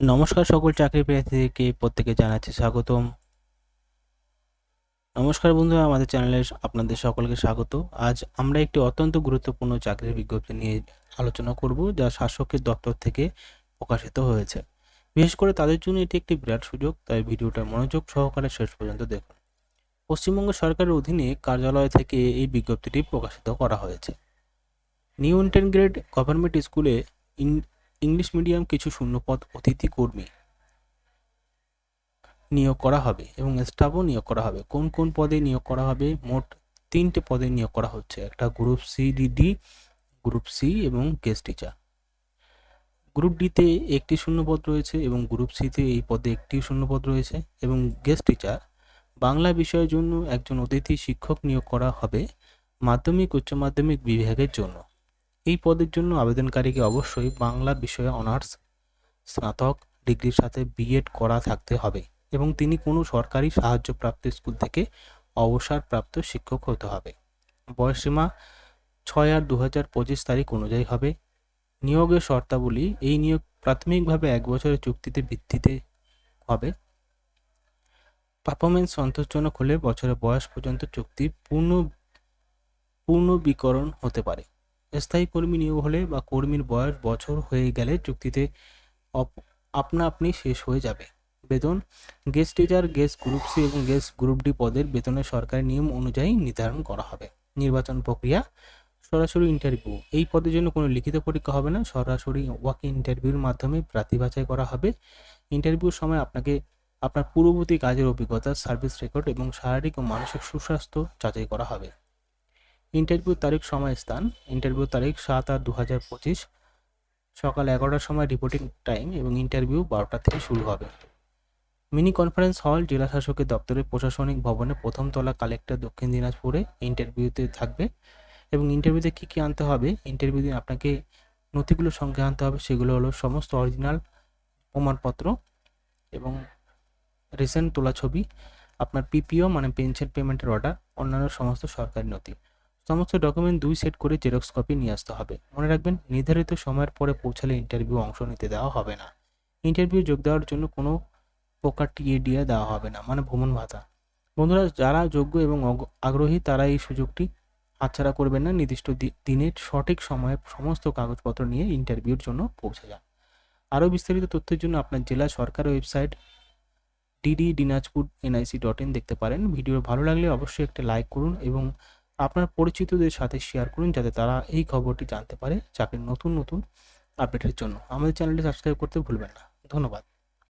নমস্কার সকল চাকরি প্রার্থীদেরকে প্রত্যেকে জানাচ্ছি স্বাগতম। নমস্কার বন্ধুরা, আমাদের চ্যানেলে আপনাদের সকলকে স্বাগত। আজ আমরা একটি অত্যন্ত গুরুত্বপূর্ণ চাকরির বিজ্ঞপ্তি নিয়ে আলোচনা করব, যা শাসকের দপ্তর থেকে প্রকাশিত হয়েছে। বিশেষ করে তাদের জন্য এটি একটি বিরাট সুযোগ, তাই ভিডিওটা মনোযোগ সহকারে শেষ পর্যন্ত দেখুন। পশ্চিমবঙ্গ সরকারের অধীনে কার্যালয় থেকে এই বিজ্ঞপ্তিটি প্রকাশিত করা হয়েছে। নিউ ইন্টারগ্রেড গভর্নমেন্ট স্কুলে ইংলিশ মিডিয়াম কিছু শূন্যপদ অতিথি কর্মী নিয়োগ করা হবে এবং স্টাফও নিয়োগ করা হবে। কোন কোন পদে নিয়োগ করা হবে? মোট তিনটে পদে নিয়োগ করা হচ্ছে। একটা group C, D group C এবং গেস্ট টিচার। গ্রুপ ডিতে একটি শূন্যপদ রয়েছে এবং গ্রুপ সিতে এই পদে একটি শূন্যপদ রয়েছে এবং গেস্ট টিচার। বাংলা বিষয়ের জন্য একজন অতিথি শিক্ষক নিয়োগ করা হবে মাধ্যমিক, উচ্চ মাধ্যমিক বিভাগের জন্য। এই পদের জন্য আবেদনকারীকে অবশ্যই বাংলা বিষয়ে অনার্স, স্নাতক ডিগ্রির সাথে বিএড করা থাকতে হবে এবং তিনি কোনো সরকারি সাহায্যপ্রাপ্ত স্কুল থেকে অবসরপ্রাপ্ত শিক্ষক হতে হবে। বয়সীমা ছয় আট দু হাজার পঁচিশ তারিখ অনুযায়ী হবে। নিয়োগের শর্তাবলী এই নিয়োগ প্রাথমিকভাবে এক বছরের চুক্তিতে ভিত্তিতে হবে। পারফরমেন্স সন্তোষজনক হলে বছরের বয়স পর্যন্ত চুক্তি পূর্ণ পূর্ণবীকরণ হতে পারে। স্থায়ী কর্মী নিয়োগ হলে বা কর্মীর বয়স বছর হয়ে গেলে চুক্তিতে আপনা আপনি শেষ হয়ে যাবে। বেতন guest teacher guest group C এবং গেস্ট গ্রুপ ডি পদের বেতনের সরকারি নিয়ম অনুযায়ী নির্ধারণ করা হবে। নির্বাচন প্রক্রিয়া, সরাসরি ইন্টারভিউ এই পদের জন্য কোনো লিখিত পরীক্ষা হবে না। সরাসরি ওয়াক ইন্টারভিউর মাধ্যমে প্রার্থী বাছাই করা হবে। ইন্টারভিউর সময় আপনাকে, আপনার পূর্ববর্তী কাজের অভিজ্ঞতা সার্ভিস রেকর্ড এবং শারীরিক ও মানসিক সুস্বাস্থ্য যাচাই করা হবে। ইন্টারভিউ তারিখ সময় স্থান ইন্টারভিউ তারিখ, সাত আট দু হাজার পঁচিশ। সকাল এগারোটার সময় রিপোর্টিং টাইম এবং ইন্টারভিউ বারোটা থেকে শুরু হবে। মিনি কনফারেন্স হল জেলা শাসকের দপ্তরের প্রশাসনিক ভবনে প্রথম তলা কালেক্টর দক্ষিণ দিনাজপুরে ইন্টারভিউতে থাকবে এবং ইন্টারভিউতে কী কী আনতে হবে ইন্টারভিউ দিন আপনাকে নথিগুলোর সঙ্গে আনতে হবে, সেগুলো হলো সমস্ত অরিজিনাল প্রমাণপত্র এবং রিসেন্ট তোলা ছবি, আপনার পিপিও মানে পেনশন পেমেন্টের অর্ডার অন্যান্য সমস্ত সরকারি নথি। সমস্ত ডকুমেন্ট দুই সেট করে জেরক্স কপি নিয়ে আসতে হবে। মনে রাখবেন, নির্ধারিত সময়ের পরে পৌঁছালে ইন্টারভিউ অংশ নিতে দেওয়া হবে না। ইন্টারভিউ যোগ দেওয়ার জন্য কোনো প্রকার টিএডিএ দেওয়া হবে না মানে ভ্রমণ ভাতা। বন্ধুরা, যারা যোগ্য এবং আগ্রহী, তারা এই সুযোগটি হাতছাড়া করবেন না। নির্দিষ্ট দিনের সঠিক সময়ে সমস্ত কাগজপত্র নিয়ে ইন্টারভিউর জন্য পৌঁছে যান। আরও বিস্তারিত তথ্যের জন্য আপনার জেলা সরকারের website DD Dinajpur NIC dot in দেখতে পারেন। ভিডিও ভালো লাগলে অবশ্যই একটা লাইক করুন এবং আপনার পরিচিতদের সাথে শেয়ার করুন যাতে তারা এই খবরটি জানতে পারে চাকরির নতুন নতুন আপডেটের জন্য। আমাদের চ্যানেলটি সাবস্ক্রাইব করতে ভুলবেন না। ধন্যবাদ।